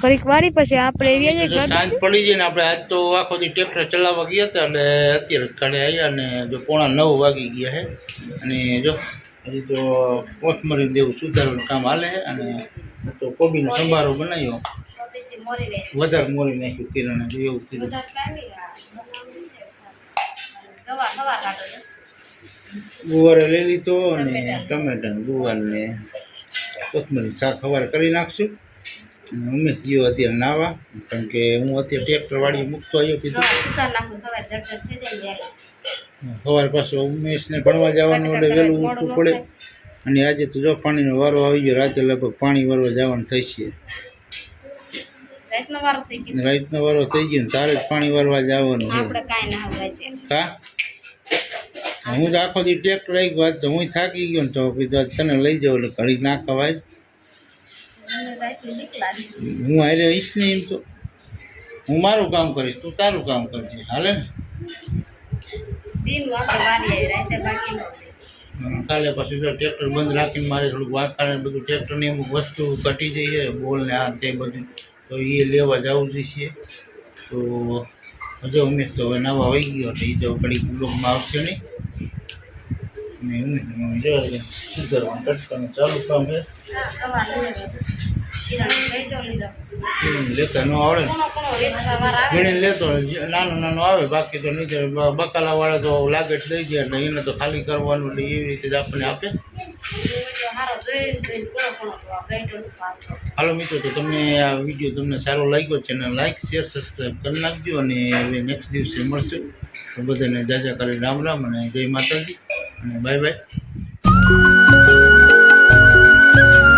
ઘડીક વારી પછી આપણે એવી જો જઈએ સાંજ પડી જઈને ને આપણે આજ તો આખો દી ટ્રેક્ટર ચલાવવા ગયા હતા એટલે અત્યારે ઘરે આવ્યા ને જો પોણા નવ વાગી ગયા છે અને જો હજી તો કોથમરી દેવું સુધારવાનું કામ હાલે અને તો કોબીનો સંભારો બનાવ્યો. વધારે મોરી નાખ્યું કિરણ એવું કિરણ ગુવારે લઈ લીધો અને ટમેટા ગુવારને કોથમરી શાક સવારે કરી નાખશું. અને ઉમેશ ગયો અત્યારે નાવા કારણ કે હું અત્યારે ટ્રેક્ટર વાળી મૂકતો આવ્યો કીધું. સવારે પાછો ઉમેશને ભણવા જવાનું એટલે વહેલું ઉઠવું પડે. અને આજે તો જો પાણીનો વારો આવી ગયો રાતે લગભગ પાણી વારવા જવાનું થઈ છે. રાતનો વારો થઈ ગયો? ને તારે જ પાણી વારવા જવાનું હા? હું તો આખો દી ટ્રેક્ટર આવી ગયો તો હું થાકી ગયો ને તો કીધું તને લઈ જાઉં એટલે ઘડી ના ખવાય. હું હારે રહીશ ને એમ તો. હું મારું કામ કરીશ તું તારું કામ કરજે. હાલે ને? કાલે પછી તો ટ્રેક્ટર બંધ રાખીને મારે થોડુંક વાંકાને બધું ટ્રેક્ટરની અમુક વસ્તુ ઘટી જઈ છે બોલ ને આ તે બધું. તો એ લેવા જવું જોઈએ તો હજુ ઉમેશ તો હવે નવા હોઈ ગયો એટલે એ તો ઘડી બ્લોકમાં આવશે નહીં. ઉમેશ જો કટકાનું ચાલુ કામ છે. લેતા ન આવડે. વીણી લેતો નાનો નાનો આવે, બાકી તો નહીં બકાલા તો લાગે લઈ જાય, એટલે એને તો ખાલી કરવાનું એટલે એવી રીતે આપણને આપે. હાલો મિત્રો, તો તમને આ વીડિયો તમને સારો લાગ્યો છે અને લાઈક, શેર સબસ્ક્રાઈબ કરી નાખજો અને હવે નેક્સ્ટ દિવસે મળશું. બધાને જાજા કરી રામ રામ અને જય માતાજી અને બાય બાય. Thank you.